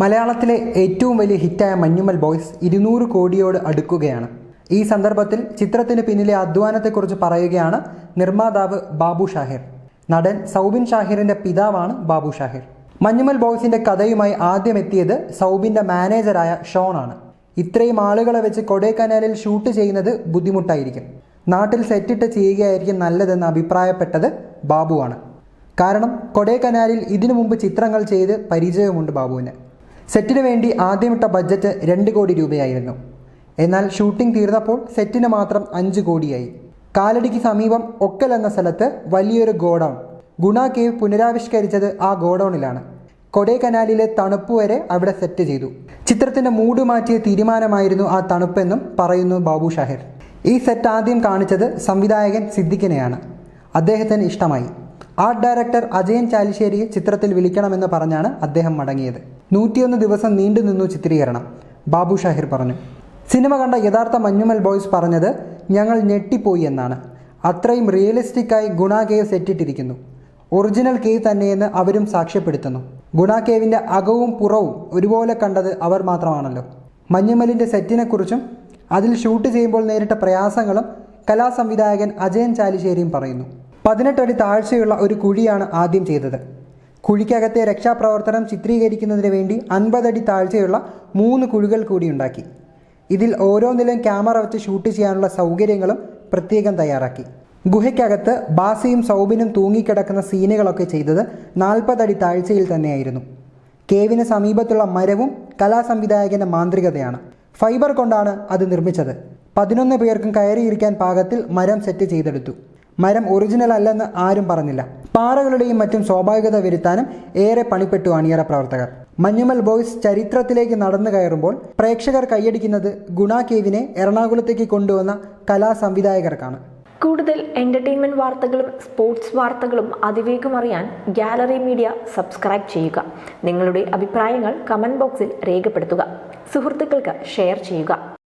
മലയാളത്തിലെ ഏറ്റവും വലിയ ഹിറ്റായ മഞ്ഞുമൽ ബോയ്സ് ഇരുന്നൂറ് കോടിയോട് അടുക്കുകയാണ്. ഈ സന്ദർഭത്തിൽ ചിത്രത്തിന് പിന്നിലെ അധ്വാനത്തെക്കുറിച്ച് പറയുകയാണ് നിർമ്മാതാവ് ബാബു ഷാഹിർ. നടൻ സൗബിൻ ഷാഹിറിന്റെ പിതാവാണ് ബാബു ഷാഹിർ. മഞ്ഞുമൽ ബോയ്സിന്റെ കഥയുമായി ആദ്യം എത്തിയത് സൗബിന്റെ മാനേജറായ ഷോണാണ് ഇത്രയും ആളുകളെ വെച്ച് കൊടൈക്കനാലിൽ ഷൂട്ട് ചെയ്യുന്നത് ബുദ്ധിമുട്ടായിരിക്കും. നാട്ടിൽ സെറ്റിട്ട് ചെയ്യുകയായിരിക്കും നല്ലതെന്ന് അഭിപ്രായപ്പെട്ടത് ബാബുവാണ് കാരണം കൊടൈക്കനാലിൽ ഇതിനു മുമ്പ് ചിത്രങ്ങൾ ചെയ്ത് പരിചയമുണ്ട് ബാബുവിന്. സെറ്റിന് വേണ്ടി ആദ്യമിട്ട ബഡ്ജറ്റ് രണ്ട് കോടി രൂപയായിരുന്നു. എന്നാൽ ഷൂട്ടിംഗ് തീർന്നപ്പോൾ സെറ്റിന് മാത്രം അഞ്ച് കോടിയായി. കാലടിക്ക് സമീപം ഒക്കൽ എന്ന സ്ഥലത്ത് വലിയൊരു ഗോഡൗൺ. ഗുണ കേവ് പുനരാവിഷ്കരിച്ചത് ആ ഗോഡൗണിലാണ്. കൊടൈക്കനാലിലെ തണുപ്പ് വരെ അവിടെ സെറ്റ് ചെയ്തു. ചിത്രത്തിന്റെ മൂഡ് മാറ്റിയ തീരുമാനമായിരുന്നു ആ തണുപ്പെന്നും പറയുന്നു ബാബു ഷാഹിർ. ഈ സെറ്റ് ആദ്യം കാണിച്ചത് സംവിധായകൻ സിദ്ദിഖിനെയാണ്. അദ്ദേഹത്തിന് ഇഷ്ടമായി. ആർട്ട് ഡയറക്ടർ അജയൻ ചാലിശ്ശേരിയെ ചിത്രത്തിൽ വിളിക്കണമെന്ന് പറഞ്ഞാണ് അദ്ദേഹം മടങ്ങിയത്. നൂറ്റിയൊന്ന് ദിവസം നീണ്ടു നിന്നു ചിത്രീകരണം. ബാബു ഷാഹിർ പറഞ്ഞു. സിനിമ കണ്ട യഥാർത്ഥ മഞ്ഞുമൽ ബോയ്സ് പറഞ്ഞത് ഞങ്ങൾ ഞെട്ടിപ്പോയി എന്നാണ്. അത്രയും റിയലിസ്റ്റിക്കായി ഗുണ കേവ് സെറ്റിട്ടിരിക്കുന്നു. ഒറിജിനൽ കേവ് തന്നെയെന്ന് അവരും സാക്ഷ്യപ്പെടുത്തുന്നു. ഗുണ കേവിന്റെ അകവും പുറവും ഒരുപോലെ കണ്ടത് അവർ മാത്രമാണല്ലോ. മഞ്ഞുമലിന്റെ സെറ്റിനെക്കുറിച്ചും അതിൽ ഷൂട്ട് ചെയ്യുമ്പോൾ നേരിട്ട പ്രയാസങ്ങളും കലാസംവിധായകൻ അജയൻ ചാലിശ്ശേരിയും പറയുന്നു. പതിനെട്ടടി താഴ്ചയുള്ള ഒരു കുഴിയാണ് ആദ്യം ചെയ്തത്. കുഴിക്കകത്തെ രക്ഷാപ്രവർത്തനം ചിത്രീകരിക്കുന്നതിന് വേണ്ടി അൻപതടി താഴ്ചയുള്ള മൂന്ന് കുഴികൾ കൂടി ഉണ്ടാക്കി. ഇതിൽ ഓരോന്നിലും ക്യാമറ വെച്ച് ഷൂട്ട് ചെയ്യാനുള്ള സൗകര്യങ്ങളും പ്രത്യേകം തയ്യാറാക്കി. ഗുഹയ്ക്കകത്ത് ബാസിയും സൗബിനും തൂങ്ങിക്കിടക്കുന്ന സീനുകളൊക്കെ ചെയ്തത് നാൽപ്പതടി താഴ്ചയിൽ തന്നെയായിരുന്നു. കേവിന് സമീപത്തുള്ള മരവും കലാസംവിധായകന്റെ മാന്ത്രികതയാണ്. ഫൈബർ കൊണ്ടാണ് അത് നിർമ്മിച്ചത്. പതിനൊന്ന് പേർക്കും കയറിയിരിക്കാൻ പാകത്തിൽ മരം സെറ്റ് ചെയ്തെടുത്തു. മരം ഒറിജിനൽ അല്ലെന്ന് ആരും പറഞ്ഞില്ല. പാറകളുടെയും മറ്റും സ്വാഭാവികത വരുത്താനും ഏറെ പണിപ്പെട്ടു അണിയറ പ്രവർത്തകർ. മഞ്ഞുമൽ ബോയ്സ് ചരിത്രത്തിലേക്ക് നടന്നു കയറുമ്പോൾ പ്രേക്ഷകർ കൈയടിക്കുന്നത് ഗുണ കേവിനെ എറണാകുളത്തേക്ക് കൊണ്ടുവന്ന കലാ സംവിധായകർക്കാണ്. കൂടുതൽ എന്റർടൈൻമെന്റ് വാർത്തകളും സ്പോർട്സ് വാർത്തകളും അതിവേഗം അറിയാൻ ഗാലറി മീഡിയ സബ്സ്ക്രൈബ് ചെയ്യുക. നിങ്ങളുടെ അഭിപ്രായങ്ങൾ കമന്റ് ബോക്സിൽ രേഖപ്പെടുത്തുക. സുഹൃത്തുക്കൾക്ക് ഷെയർ ചെയ്യുക.